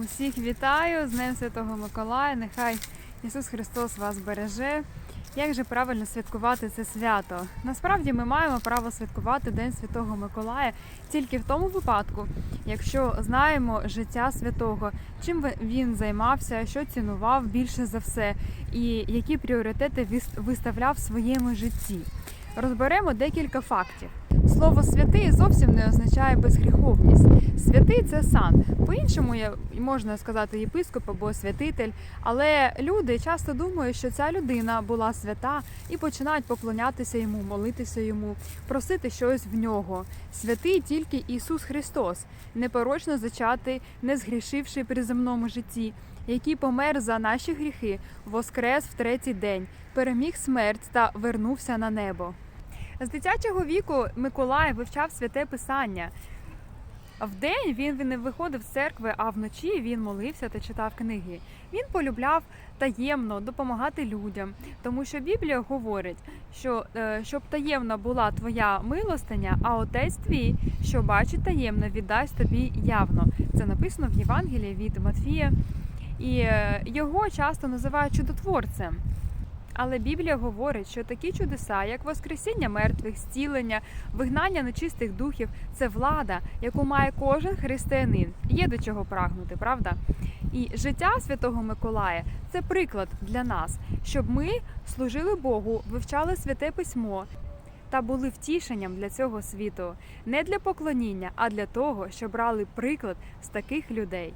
Усіх вітаю з Днем Святого Миколая. Нехай Ісус Христос вас береже. Як же правильно святкувати це свято? Насправді ми маємо право святкувати День Святого Миколая тільки в тому випадку, якщо знаємо життя святого, чим він займався, що цінував більше за все, і які пріоритети вис- виставляв в своєму житті. Розберемо декілька фактів. Слово святий зовсім не означає безгріховність. Святий це сан. По-іншому можна сказати єпископ або святитель, але люди часто думають, що ця людина була свята і починають поклонятися йому, молитися йому, просити щось в нього. Святий тільки Ісус Христос, непорочно зачатий, не згрішивши при земному житті, який помер за наші гріхи, воскрес в третій день, переміг смерть та вернувся на небо. З дитячого віку Миколай вивчав святе писання. Вдень він, не виходив з церкви, а вночі він молився та читав книги. Він полюбляв таємно допомагати людям, тому що Біблія говорить, що е, щоб таємна була твоя милостиня, а отець твій, що бачить таємно, віддасть тобі явно. Це написано в Євангелії від Матфія, і е, його часто називають чудотворцем. Але Біблія говорить, що такі чудеса, як Воскресіння мертвих, зцілення, вигнання нечистих духів, це влада, яку має кожен християнин. Є до чого прагнути, правда? І життя Святого Миколая це приклад для нас, щоб ми служили Богу, вивчали святе письмо та були втішенням для цього світу, не для поклоніння, а для того, щоб брали приклад з таких людей.